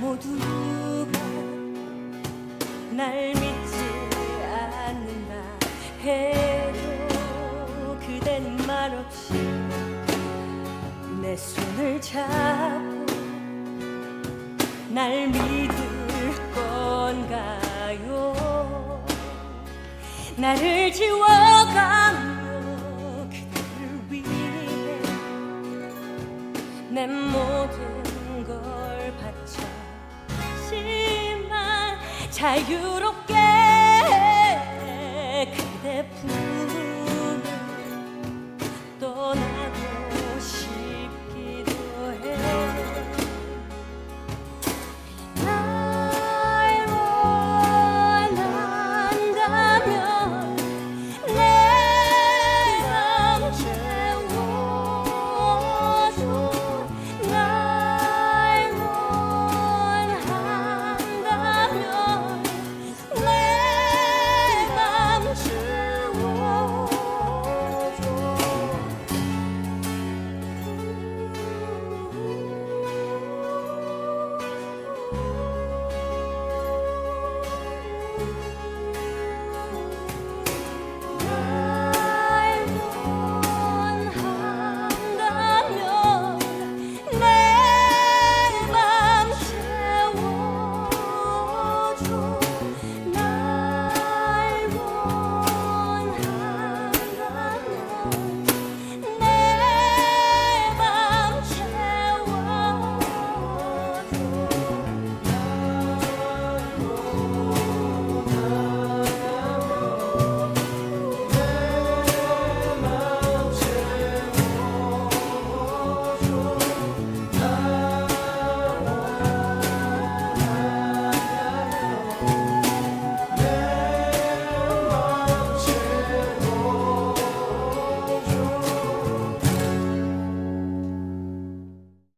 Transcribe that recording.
모두가 날 믿지 않는다 해도 그댄 말없이 내 손을 잡고 날 믿을 건가요? 나를 지워가며 그대를 위해 내 모든 걸 바쳤지만 자유롭게